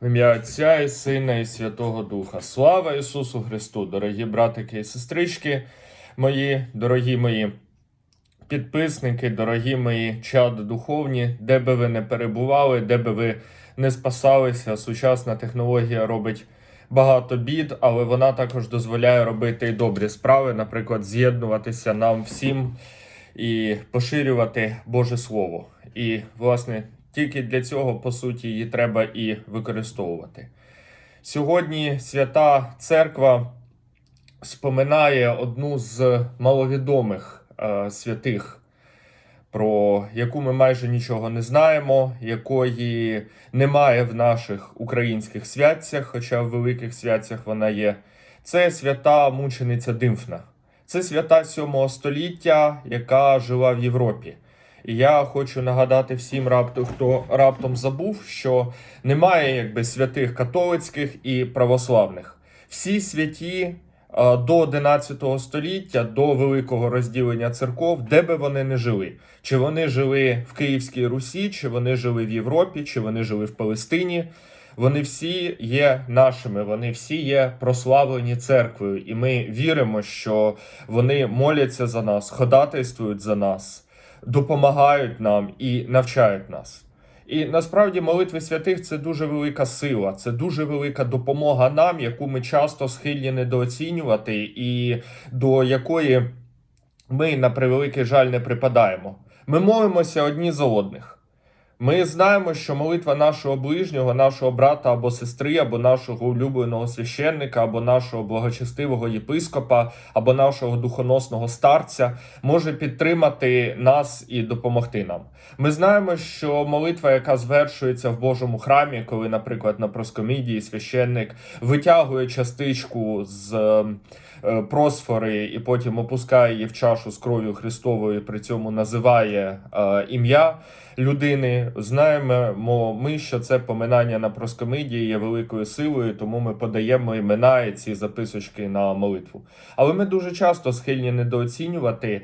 В ім'я Отця і Сина і Святого Духа. Слава Ісусу Христу, дорогі братики і сестрички мої, дорогі мої підписники, дорогі мої чади духовні, де би ви не перебували, де би ви не спасалися, сучасна технологія робить багато бід, але вона також дозволяє робити і добрі справи, наприклад, з'єднуватися нам всім і поширювати Боже Слово. І, власне, тільки для цього, по суті, її треба і використовувати. Сьогодні свята церква споминає одну з маловідомих е, святих, про яку ми майже нічого не знаємо, якої немає в наших українських святцях, хоча в великих святцях вона є. Це свята мучениця Димфна. Це свята 7 століття, яка жила в Європі. Я хочу нагадати всім раптом, хто раптом забув, що немає якби святих католицьких і православних. Всі святі е, до 11 століття, до великого розділення церков, де би вони не жили. Чи вони жили в Київській Русі, чи вони жили в Європі, чи вони жили в Палестині. Вони всі є нашими, вони всі є прославлені церквою, і ми віримо, що вони моляться за нас, ходатайствують за нас, допомагають нам і навчають нас. І насправді молитви святих це дуже велика сила, це дуже велика допомога нам, яку ми часто схильні недооцінювати, і до якої ми, на превеликий жаль, не припадаємо. Ми молимося одні за одних. Ми знаємо, що молитва нашого ближнього, нашого брата або сестри, або нашого улюбленого священника, або нашого благочестивого єпископа, або нашого духоносного старця може підтримати нас і допомогти нам. Ми знаємо, що молитва, яка звершується в Божому храмі, коли, наприклад, на проскомідії священник витягує частичку з е, просфори і потім опускає її в чашу з кров'ю Христовою, при цьому називає е, ім'я людини. Знаємо ми, що це поминання на проскомидії є великою силою, тому ми подаємо імена і ці записочки на молитву. Але ми дуже часто схильні недооцінювати,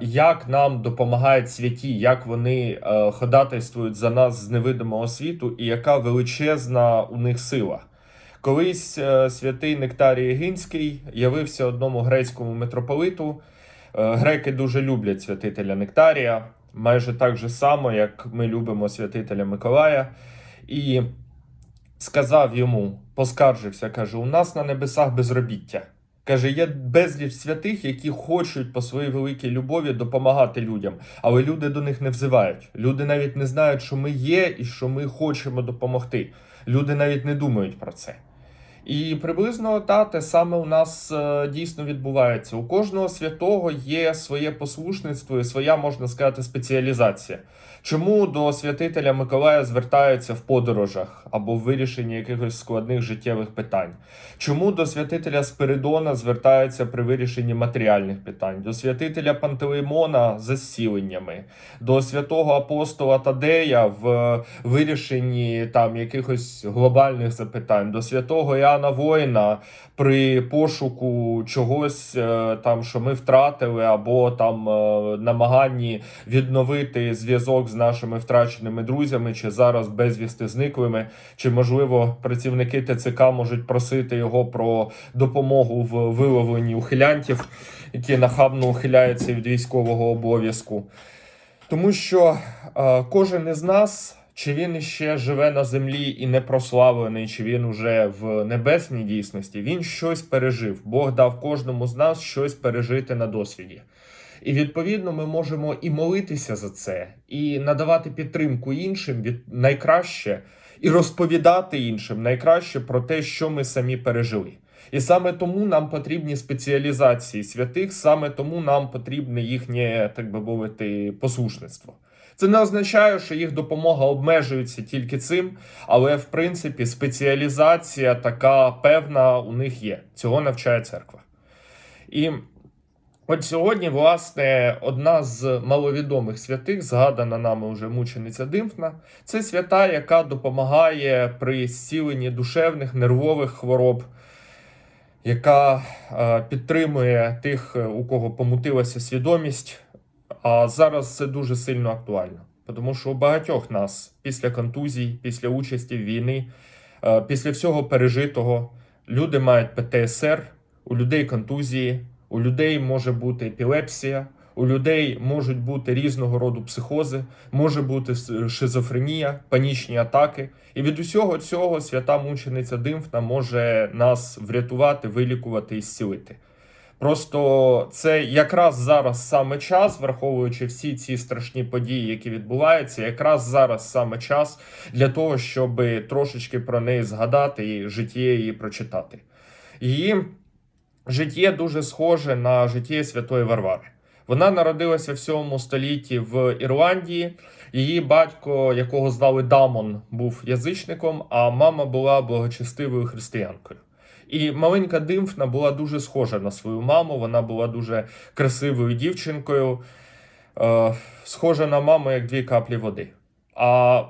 як нам допомагають святі, як вони е, ходатайствують за нас з невидимого світу, і яка величезна у них сила. Колись е, святий Нектарій Егинський явився одному грецькому митрополиту. Е, Греки дуже люблять святителя Нектарія, майже так же само, як ми любимо святителя Миколая. І сказав йому, поскаржився, каже: у нас на небесах безробіття. Каже, є безліч святих, які хочуть по своїй великій любові допомагати людям, але люди до них не взивають. Люди навіть не знають, що ми є і що ми хочемо допомогти. Люди навіть не думають про це. І приблизно та те саме у нас е, дійсно відбувається. У кожного святого є своє послушництво і своя, можна сказати, спеціалізація. Чому до святителя Миколая звертаються в подорожах або в вирішенні якихось складних життєвих питань? Чому до святителя Спиридона звертаються при вирішенні матеріальних питань? До святителя Пантелеймона за зціленнями, до святого апостола Тадея в вирішенні там якихось глобальних запитань, до святого Іоанна Воїна при пошуку чогось е, там, що ми втратили, або там е, намаганні відновити зв'язок з нашими втраченими друзями, чи зараз безвісти зниклими, чи можливо працівники ТЦК можуть просити його про допомогу в виловленні ухилянтів, які нахабно ухиляються від військового обов'язку. Тому що е, кожен із нас, чи він іще живе на землі і не прославлений, чи він уже в небесній дійсності, він щось пережив. Бог дав кожному з нас щось пережити на досвіді. І відповідно ми можемо і молитися за це, і надавати підтримку іншим від найкраще, і розповідати іншим найкраще про те, що ми самі пережили. І саме тому нам потрібні спеціалізації святих, саме тому нам потрібне їхнє, так би мовити, послушництво. Це не означає, що їх допомога обмежується тільки цим, але в принципі спеціалізація така певна у них є. Цього навчає церква. І от сьогодні, власне, одна з маловідомих святих, згадана нами вже мучениця Димфна, це свята, яка допомагає при зціленні душевних нервових хвороб, яка е, підтримує тих, е, у кого помутилася свідомість. А зараз це дуже сильно актуально, тому що у багатьох нас після контузій, після участі в війни Е, Після всього пережитого люди мають ПТСР, у людей контузії, у людей може бути епілепсія, у людей можуть бути різного роду психози, може бути шизофренія, панічні атаки. І від усього цього свята мучениця Димфна може нас врятувати, вилікувати і зцілити. Просто це якраз зараз саме час, враховуючи всі ці страшні події, які відбуваються, якраз зараз саме час для того, щоб трошечки про неї згадати і життя її прочитати. Її життя дуже схоже на життя Святої Варвари. Вона народилася в 7 столітті в Ірландії. Її батько, якого звали Дамон, був язичником, а мама була благочестивою християнкою. І маленька Димфна була дуже схожа на свою маму. Вона була дуже красивою дівчинкою, е, схожа на маму, як дві каплі води. А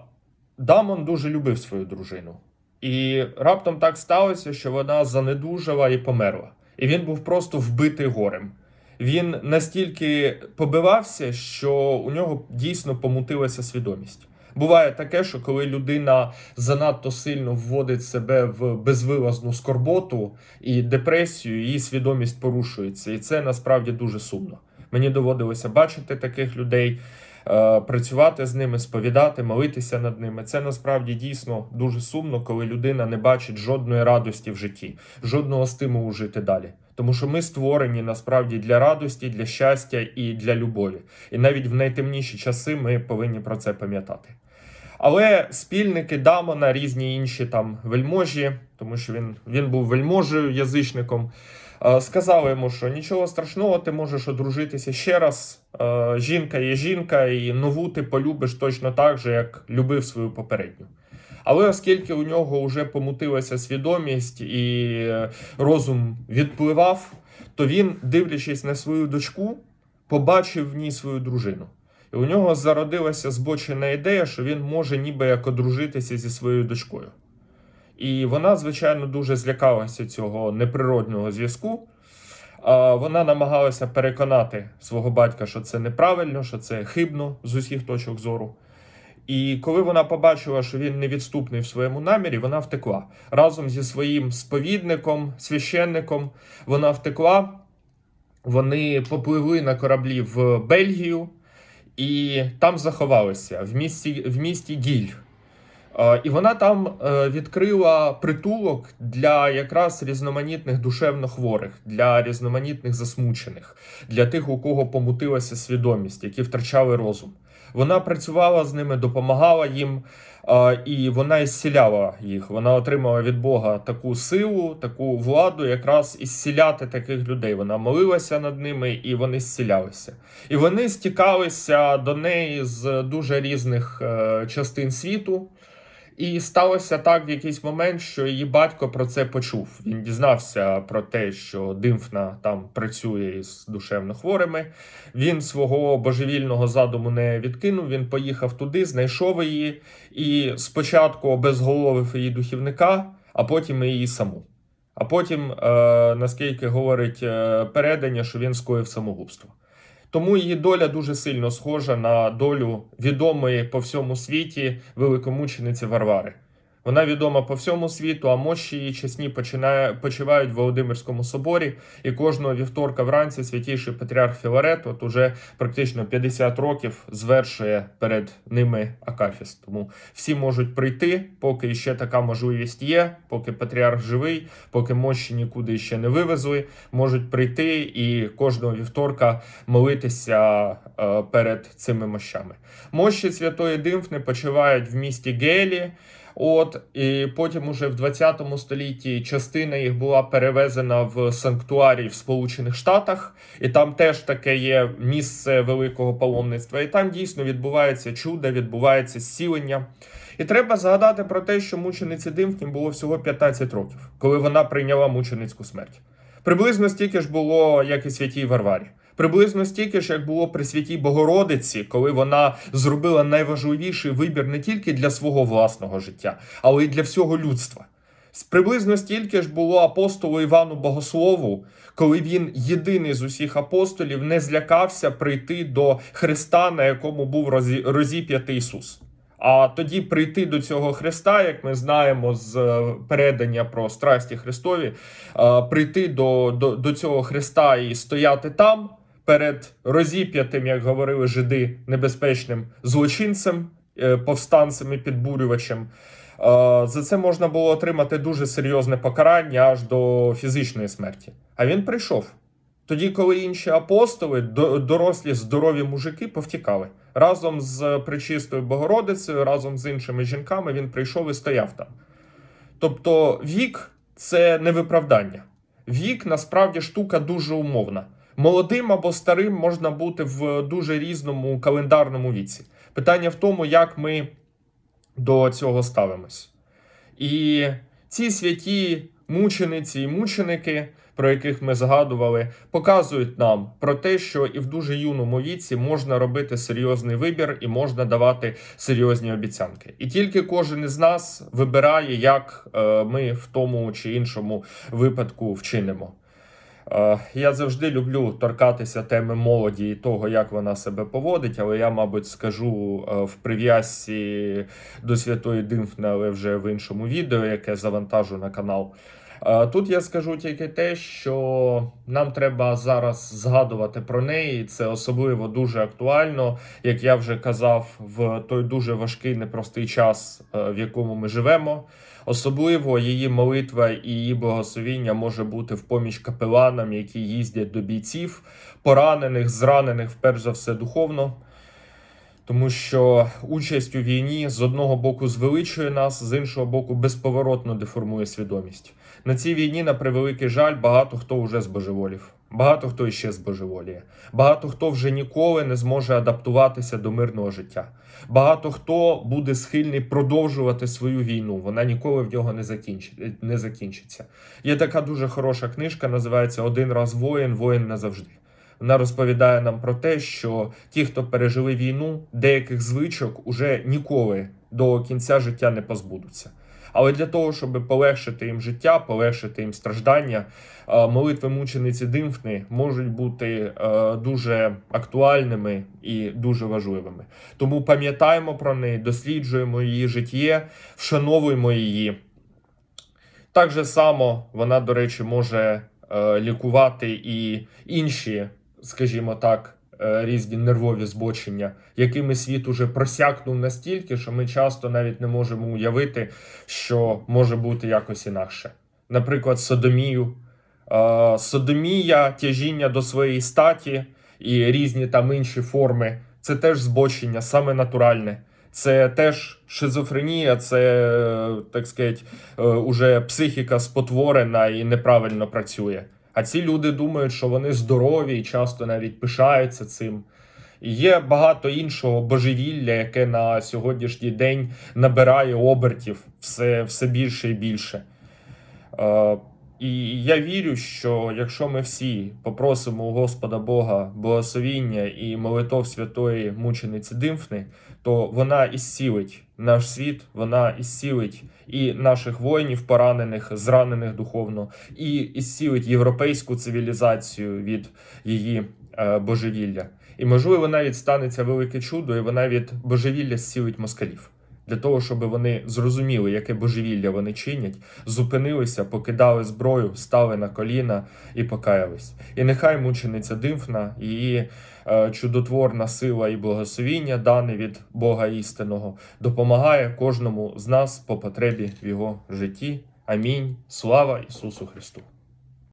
Дамон дуже любив свою дружину. І раптом так сталося, що вона занедужала і померла. І він був просто вбитий горем. Він настільки побивався, що у нього дійсно помутилася свідомість. Буває таке, що коли людина занадто сильно вводить себе в безвилазну скорботу і депресію, її свідомість порушується. І це насправді дуже сумно. Мені доводилося бачити таких людей, працювати з ними, сповідати, молитися над ними. Це насправді дійсно дуже сумно, коли людина не бачить жодної радості в житті, жодного стимулу жити далі. Тому що ми створені насправді для радості, для щастя і для любові. І навіть в найтемніші часи ми повинні про це пам'ятати. Але спільники Дамона, різні інші там вельможі, тому що він, він був вельможею, язичником, е, сказали йому, що нічого страшного, ти можеш одружитися ще раз. Е, Жінка є жінка, і нову ти полюбиш точно так же, як любив свою попередню. Але оскільки у нього вже помутилася свідомість і е, розум відпливав, то він, дивлячись на свою дочку, побачив в ній свою дружину. І у нього зародилася збочена ідея, що він може ніби як одружитися зі своєю дочкою. І вона, звичайно, дуже злякалася цього неприродного зв'язку. Вона намагалася переконати свого батька, що це неправильно, що це хибно з усіх точок зору. І коли вона побачила, що він невідступний в своєму намірі, вона втекла. Разом зі своїм сповідником, священником, вона втекла. Вони попливли на кораблі в Бельгію і там заховалися в місті, в місті Гіль. І вона там е, відкрила притулок для якраз різноманітних душевно хворих, для різноманітних засмучених, для тих, у кого помутилася свідомість, які втрачали розум. Вона працювала з ними, допомагала їм, і вона ісціляла їх. Вона отримала від Бога таку силу, таку владу, якраз ісціляти таких людей. Вона молилася над ними, і вони зцілялися. І вони стікалися до неї з дуже різних е, частин світу. І сталося так в якийсь момент, що її батько про це почув. Він дізнався про те, що Димфна там працює із душевно хворими. Він свого божевільного задуму не відкинув. Він поїхав туди, знайшов її і спочатку обезголовив її духівника, а потім і її саму. А потім, е, наскільки говорить е, передання, що він скоїв самогубство. Тому її доля дуже сильно схожа на долю відомої по всьому світі великомучениці Варвари. Вона відома по всьому світу, а мощі її чесні починає, почивають в Володимирському соборі. І кожного вівторка вранці святійший патріарх Філарет, от уже практично 50 років, звершує перед ними Акафіст. Тому всі можуть прийти, поки ще така можливість є, поки патріарх живий, поки мощі нікуди ще не вивезли, можуть прийти і кожного вівторка молитися е, перед цими мощами. Мощі Святої Димфни почивають в місті Гелі. От і потім, уже в 20 столітті, частина їх була перевезена в санктуарій в Сполучених Штатах, і там теж таке є місце великого паломництва. І там дійсно відбувається чудо, відбувається зцілення. І треба згадати про те, що мучениці Димфні було всього 15 років, коли вона прийняла мученицьку смерть. Приблизно стільки ж було, як і святій Варварі. Приблизно стільки ж, як було при святій Богородиці, коли вона зробила найважливіший вибір не тільки для свого власного життя, але й для всього людства. Приблизно стільки ж було апостолу Івану Богослову, коли він єдиний з усіх апостолів не злякався прийти до Христа, на якому був розіп'ятий Ісус. А тоді прийти до цього Христа, як ми знаємо з е, передання про страсті Христові, е, прийти до, до, до цього Христа і стояти там перед розіп'ятим, як говорили жиди, небезпечним злочинцем, е, повстанцем і підбурювачем. Е, За це можна було отримати дуже серйозне покарання аж до фізичної смерті. А він прийшов. Тоді, коли інші апостоли, дорослі здорові мужики, повтікали разом з Пречистою Богородицею, разом з іншими жінками, він прийшов і стояв там. Тобто, вік це не виправдання. Вік насправді штука дуже умовна. Молодим або старим можна бути в дуже різному календарному віці. Питання в тому, як ми до цього ставимось. І ці святі мучениці і мученики, про яких ми згадували, показують нам про те, що і в дуже юному віці можна робити серйозний вибір і можна давати серйозні обіцянки. І тільки кожен із нас вибирає, як е, ми в тому чи іншому випадку вчинимо. Е, Я завжди люблю торкатися теми молоді і того, як вона себе поводить, але я, мабуть, скажу е, в прив'язці до Святої Димфни, але вже в іншому відео, яке завантажу на канал. Е, Тут я скажу тільки те, що нам треба зараз згадувати про неї. Це особливо дуже актуально, як я вже казав, в той дуже важкий непростий час, е, в якому ми живемо. Особливо її молитва і її благословіння може бути в поміч капеланам, які їздять до бійців, поранених, зранених, вперше за все, духовно. Тому що участь у війні з одного боку звеличує нас, з іншого боку, безповоротно деформує свідомість. На цій війні, на превеликий жаль, багато хто вже збожеволів, багато хто іще збожеволіє, багато хто вже ніколи не зможе адаптуватися до мирного життя. Багато хто буде схильний продовжувати свою війну. Вона ніколи в нього не закінчить, не закінчиться. Є така дуже хороша книжка, називається Один раз воїн, воїн назавжди. Вона розповідає нам про те, що ті, хто пережили війну, деяких звичок уже ніколи до кінця життя не позбудуться. Але для того, щоб полегшити їм життя, полегшити їм страждання, е, молитви мучениці Димфни можуть бути е, дуже актуальними і дуже важливими. Тому пам'ятаємо про неї, досліджуємо її життя, вшановуємо її. Так же само вона, до речі, може е, лікувати і інші, скажімо так, е, різні нервові збочення, якими світ уже просякнув настільки, що ми часто навіть не можемо уявити, що може бути якось інакше. Наприклад, содомію. Е, содомія, тяжіння до своєї статі і різні там інші форми це теж збочення, саме натуральне. Це теж шизофренія, це, е, так сказати, уже психіка спотворена і неправильно працює. А ці люди думають, що вони здорові і часто навіть пишаються цим. І є багато іншого божевілля, яке на сьогоднішній день набирає обертів все, все більше і більше. Е, і я вірю, що якщо ми всі попросимо у Господа Бога благословіння і молитов святої мучениці Димфни, то вона ісцілить наш світ, вона ісцілить і наших воїнів, поранених, зранених духовно, і ісцілить європейську цивілізацію від її е, божевілля. І можливо навіть станеться велике чудо, і вона від божевілля зцілить москалів. Для того, щоб вони зрозуміли, яке божевілля вони чинять, зупинилися, покидали зброю, стали на коліна і покаялись. І нехай мучениця Димфна, її е, чудотворна сила і благословіння, дане від Бога істинного, допомагає кожному з нас по потребі в його житті. Амінь. Слава Ісусу Христу!